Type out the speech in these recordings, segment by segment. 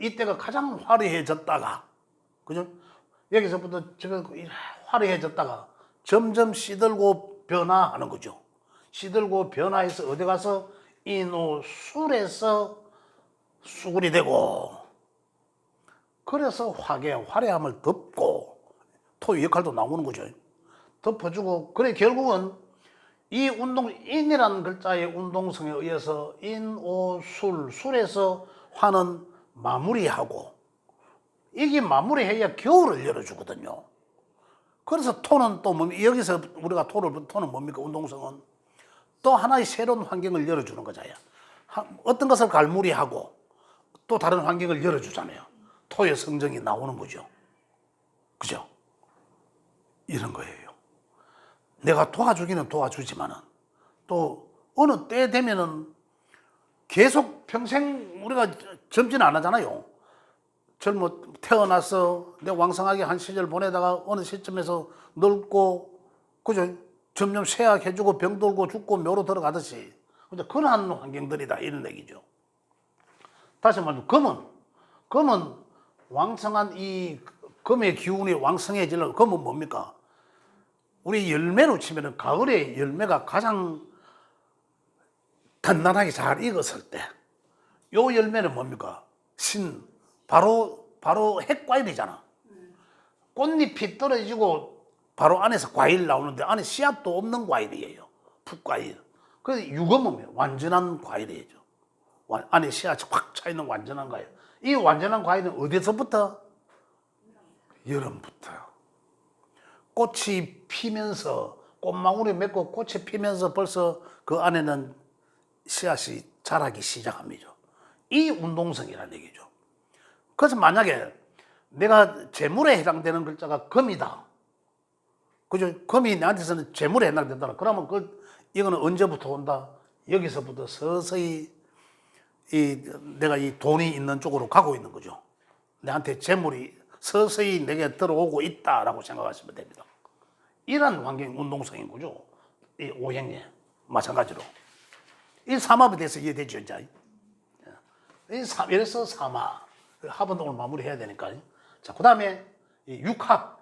이때가 가장 화려해졌다가 그죠? 여기서부터 지금 화려해졌다가 점점 시들고 변화하는 거죠. 시들고 변화해서 어디 가서 이노 술에서 수굴이 되고 그래서 화계 화려함을 덮고 토의 역할도 나오는 거죠. 덮어주고 그래 결국은 이 운동 인이라는 글자의 운동성에 의해서 인오술 술에서 화는 마무리하고 이게 마무리해야 겨울을 열어주거든요. 그래서 토는 또 뭡니까? 여기서 우리가 토를 토는 뭡니까? 운동성은 또 하나의 새로운 환경을 열어주는 거잖아요. 하- 어떤 것을 갈무리하고 또 다른 환경을 열어주잖아요. 토의 성정이 나오는 거죠. 그죠? 이런 거예요. 내가 도와주기는 도와주지만은 또 어느 때 되면은 계속 평생 우리가 젊지는 안 하잖아요. 젊어 태어나서 내 왕성하게 한 시절 보내다가 어느 시점에서 늙고 그죠? 점점 쇠약해지고 병들고 죽고 묘로 들어가듯이 근데 그러한 환경들이다 이런 얘기죠. 다시 말해서 금은 금은 왕성한 이 금의 기운이 왕성해지려면 금은 뭡니까? 우리 열매로 치면은 가을에 열매가 가장 단단하게 잘 익었을 때, 요 열매는 뭡니까? 신, 바로, 바로 핵과일이잖아. 꽃잎이 떨어지고 바로 안에서 과일 나오는데 안에 씨앗도 없는 과일이에요. 풋과일. 그래서 유검은 완전한 과일이죠. 완- 안에 씨앗이 확 차 있는 완전한 과일. 이 완전한 과일은 어디서부터? 여름부터요. 꽃이 피면서 꽃망울이 맺고 꽃이 피면서 벌써 그 안에는 씨앗이 자라기 시작합니다. 이 운동성이라는 얘기죠. 그래서 만약에 내가 재물에 해당되는 글자가 금이다. 그죠? 금이 나한테서는 재물에 해당된다. 그러면 그 이거는 언제부터 온다? 여기서부터 서서히 이 내가 이 돈이 있는 쪽으로 가고 있는 거죠. 내한테 재물이 서서히 내게 들어오고 있다라고 생각하시면 됩니다. 이런 환경 운동성인 거죠. 이 오행에 마찬가지로 이 삼합에 대해서 이해되죠, 이제. 이래서 삼합 합은 오늘 마무리해야 되니까. 자, 그 다음에 이 육합.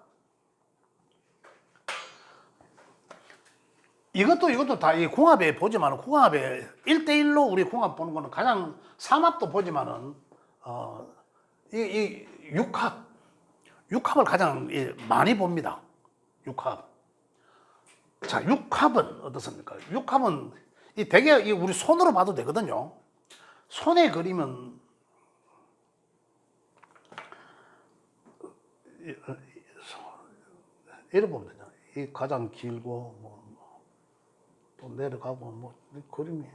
이것도 이것도 다 이 궁합에 보지만은 궁합에 1대1로 우리 궁합 보는 거는 가장 삼합도 보지만은 어, 이, 이 육합 육합을 가장 이 많이 봅니다. 육합. 자, 육합은 어떻습니까? 육합은 이 되게 이 우리 손으로 봐도 되거든요. 손에 그리면 이- 이- 이렇게 보면 되잖아. 이 가장 길고 뭐 또 내려가고 뭐 그림이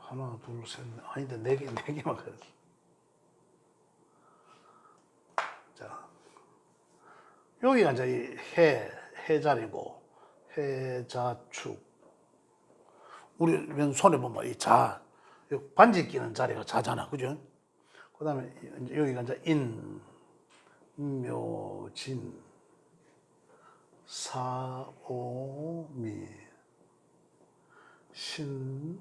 하나 둘셋 아닌데 네개네 개만 그렸어. 자 여기가 이제 이 해, 해자리고 해자축 우리 왼 손에 보면 이 자, 이 반지 끼는 자리가 자잖아, 그죠? 그 다음에 여기가 이제 인, 묘진, 사오미, 신,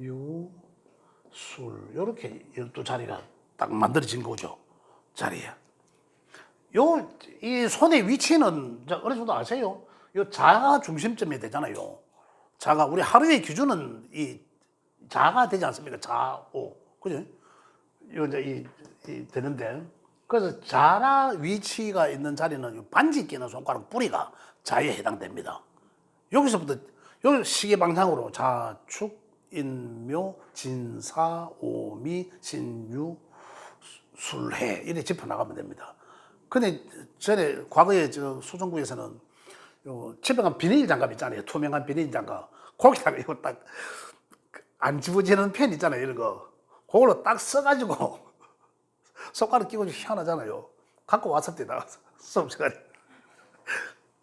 유, 술. 요렇게 열두 자리가 딱 만들어진 거죠. 자리에. 요, 이 손의 위치는 어느 정도 아세요? 요 자가 중심점이 되잖아요. 자가, 우리 하루의 기준은 이 자가 되지 않습니까? 자오. 그죠? 요 이제 이, 이 되는데. 그래서 자라 위치가 있는 자리는 요 반지 끼는 손가락 뿌리가 자에 해당됩니다. 여기서부터, 여기 시계 방향으로 자축, 인묘, 진사, 오미, 신유, 술해 이렇게 짚어 나가면 됩니다. 근데 전에 과거에 저 수정구에서는 요 집에 가면 비닐 장갑 있잖아요. 투명한 비닐 장갑. 거기다가 이거 딱 안 집어지는 펜 있잖아요. 이런 거. 그걸로 딱 써가지고 손가락 끼고 희한하잖아요. 갖고 나가서 수업 시간에.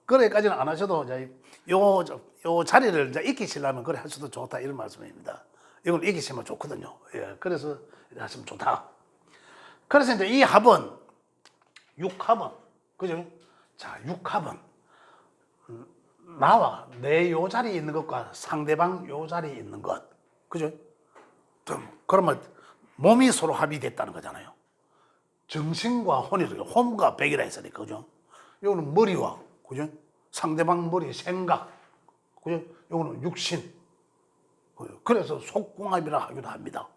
그래까지는 안 하셔도 이제 요, 저- 요 자리를 이제 익히시려면 그래 하셔도 좋다 이런 말씀입니다. 이걸 익히시면 좋거든요. 예, 그래서 하시면 좋다. 그래서 이제 이 합은 육합은 그죠? 자 육합은 음, 나와 내 요 자리에 있는 것과 상대방 요 자리에 있는 것. 그죠? 좀 그러면 몸이 서로 합의됐다는 거잖아요. 정신과 혼이 혼과 백이라 했으니까 그죠? 요거는 머리와 그죠? 상대방 머리 생각 그죠? 요거는 육신 그죠? 그래서 속궁합이라 하기도 합니다.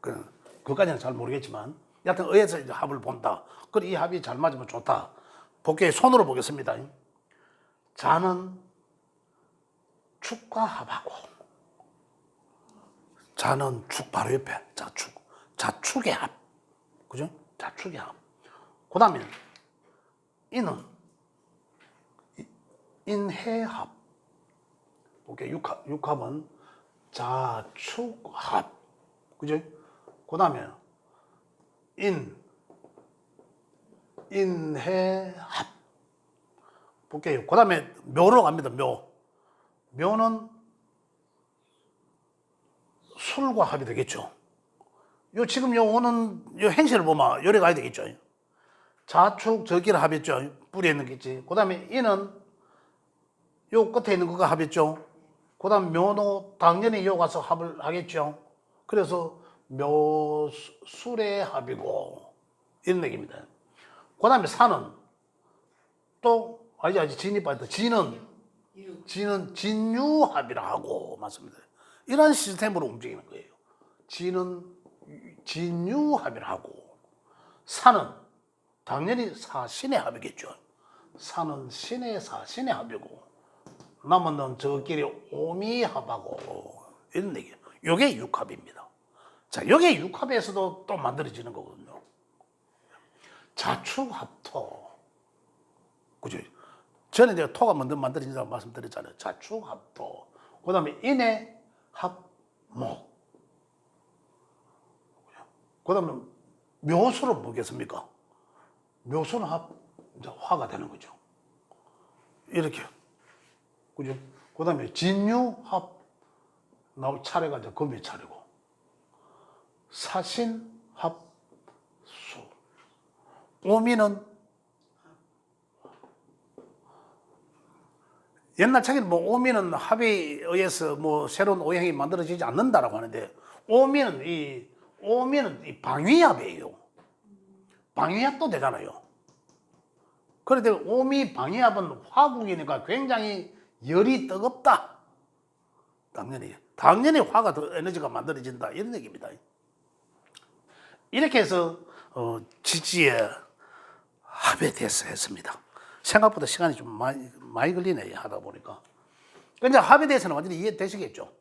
그 그까지는 잘 모르겠지만 여하튼 의에서 합을 본다. 그래 이 합이 잘 맞으면 좋다. 복귀 손으로 보겠습니다. 자는 축과 합하고 자는 축 바로 옆에 자축 자축의 합 그죠? 자축의 합. 그 다음에 인은 이- 인해합. 오케이 육합 육합은 자축합. 그죠? 그 다음에 인 인해합. 볼게요. 그 다음에 묘로 갑니다. 묘. 묘는 술과 합이 되겠죠. 요 지금 요 오는 요 행실을 보면 요래 가야 되겠죠. 자축 저기를 합했죠. 뿌리에 있는 게 있지. 그 다음에 이는 요 끝에 있는 거가 합했죠. 그 다음 묘도 당연히 요 가서 합을 하겠죠. 그래서 묘술의 합이고 이런 얘기입니다. 그 다음에 산은 또 아직 진이 빠졌다. 진은 진은 진유합이라 하고 맞습니다. 이런 시스템으로 움직이는 거예요. 진은 진유합이라 하고 산은 당연히 사신의 합이겠죠. 산은 신의 사신의 합이고 남은 저끼리 오미합하고 이런 얘기예요. 요게 육합입니다. 자, 요게 육합에서도 또 만들어지는 거거든요. 자축합토. 그죠? 전에 내가 토가 먼저 만들어진다고 말씀드렸잖아요. 자축합토. 그 다음에 인해 합목. 그 다음에 묘수로 뭐겠습니까? 묘수는 합, 화가 되는 거죠. 이렇게. 그죠? 그 다음에 진유합 나올 차례가 이제 금의 차례고. 사신합수. 오미는 옛날 책에는 뭐 오미는 합의에 의해서 뭐 새로운 오행이 만들어지지 않는다라고 하는데 오미는 이 오미는 이 방위합이에요. 방위합도 되잖아요. 그런데 오미 방위합은 화국이니까 굉장히 열이 뜨겁다. 당연히 당연히 화가 더 에너지가 만들어진다 이런 얘기입니다. 이렇게 해서 어, 지지의 합에 대해서 했습니다. 생각보다 시간이 좀 많이, 많이 걸리네 하다 보니까. 근데 합에 대해서는 완전히 이해되시겠죠?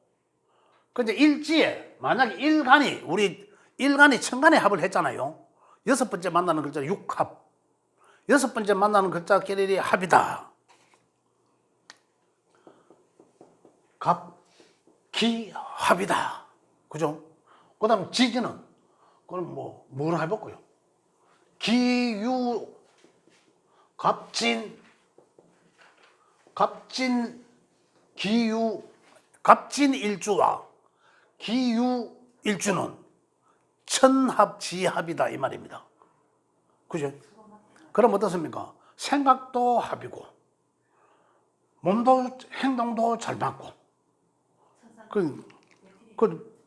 근데 일지에 만약에 일간이 우리 일간이 천간의 합을 했잖아요. 여섯 번째 만나는 글자 육합. 여섯 번째 만나는 글자끼리 합이다. 갑, 기, 합이다. 그죠? 그 다음 지지는 그럼 뭐, 뭘 해볼까요? 기 유, 갑 진, 갑진, 기유, 갑진 일주와 기유 일주는 천합지합이다 이 말입니다. 그죠? 그럼 어떻습니까? 생각도 합이고 몸도 행동도 잘 맞고 그, 그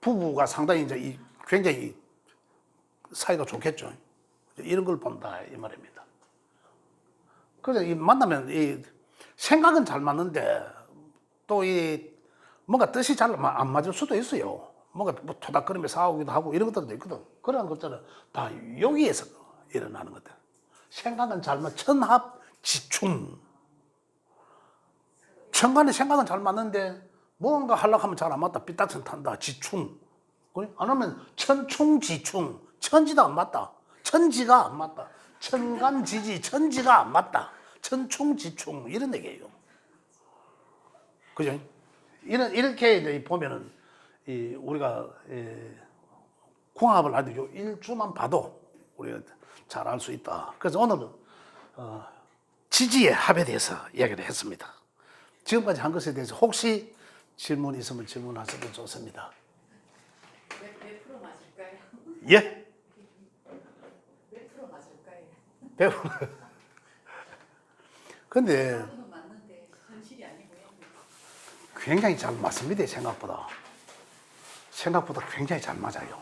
부부가 상당히 이제 이 굉장히 사이가 좋겠죠. 이런 걸 본다 이 말입니다. 그래서 이 만나면 이 생각은 잘 맞는데 또 이 뭔가 뜻이 잘 안 맞을 수도 있어요. 뭔가 뭐 토닥거리며 싸우기도 하고 이런 것들도 있거든. 그런 것들은 다 여기에서 일어나는 것들. 생각은 잘 맞, 천합 지충. 천간에 생각은 잘 맞는데 뭔가 하려고 하면 잘 안 맞다. 삐딱선 탄다. 지충. 안 하면 천충지충. 천지도 안 맞다. 천지가 안 맞다. 천간지지 천지가 안 맞다. 천충지충 이런 얘기예요. 그죠? 이런 이렇게 이제 보면은 이 우리가 이 궁합을 하도 요 일주만 봐도 우리가 잘 알 수 있다. 그래서 오늘은 어, 지지의 합에 대해서 이야기를 했습니다. 지금까지 한 것에 대해서 혹시 질문 있으면 질문하셔도 좋습니다. 몇, 몇 프로 맞을까요? 예? 몇 배우. 근데 굉장히 잘 맞습니다. 생각보다. 생각보다 굉장히 잘 맞아요.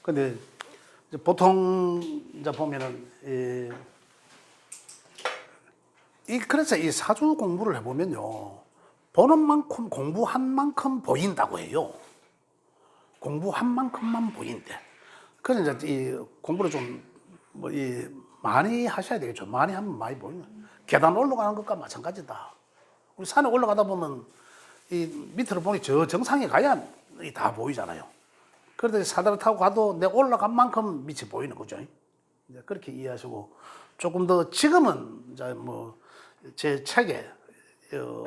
근데 보통 이제 보면은 이, 이 그래서 이 사주 공부를 해보면요 보는 만큼 공부한 만큼 보인다고 해요. 공부한 만큼만 보인대. 그래서 이제 이 공부를 좀 뭐이 많이 하셔야 되겠죠. 많이 하면 많이 보이는. 계단 올라가는 것과 마찬가지다. 우리 산에 올라가다 보면 이 밑으로 보니 저 정상에 가야 이다 보이잖아요. 그런데 사다리 타고 가도 내 올라간 만큼 밑이 보이는 거죠. 그렇게 이해하시고 조금 더 지금은 이제 뭐 제 책에 어,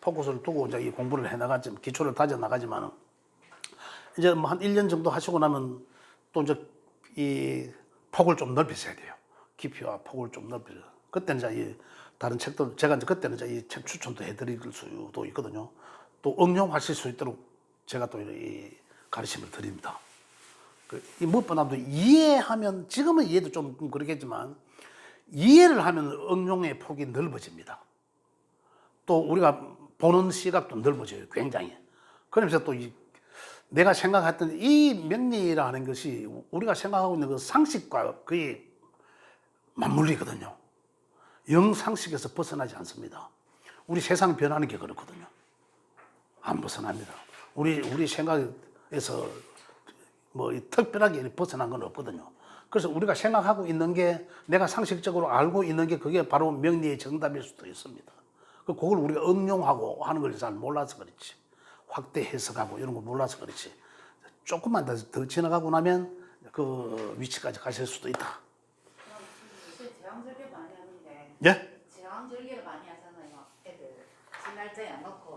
포커스를 두고 이제 이 공부를 해 나가지 기초를 다져 나가지만은 이제 뭐 한 1년 정도 하시고 나면 또 이제 이 폭을 좀 넓히셔야 돼요. 깊이와 폭을 좀 넓히죠. 그때는 이제 이 다른 책도 제가 이제 그때는 이제 이 책 추천도 해드릴 수도 있거든요. 또 응용하실 수 있도록 제가 또 이 가르침을 드립니다. 그, 이 무엇보다도 이해하면 지금은 이해도 좀 그렇겠지만 이해를 하면 응용의 폭이 넓어집니다. 또 우리가 보는 시각도 넓어져요. 굉장히. 그러면서 또 이 내가 생각했던 이 명리라는 것이 우리가 생각하고 있는 그 상식과 거의 맞물리거든요. 영상식에서 벗어나지 않습니다. 우리 세상 변하는 게 그렇거든요. 안 벗어납니다. 우리 우리 생각에서 뭐이 특별하게 벗어난 건 없거든요. 그래서 우리가 생각하고 있는 게 내가 상식적으로 알고 있는 게 그게 바로 명리의 정답일 수도 있습니다. 그 그걸 우리가 응용하고 하는 걸 잘 몰라서 그렇지. 확대 해석하고 이런 거 몰라서 그렇지. 조금만 더, 더 지나가고 나면 그 위치까지 가실 수도 있다. 요새 제왕절개 많이 하는데 예? 제왕절개를 많이 하잖아요. 애들 지 날짜에 안 놓고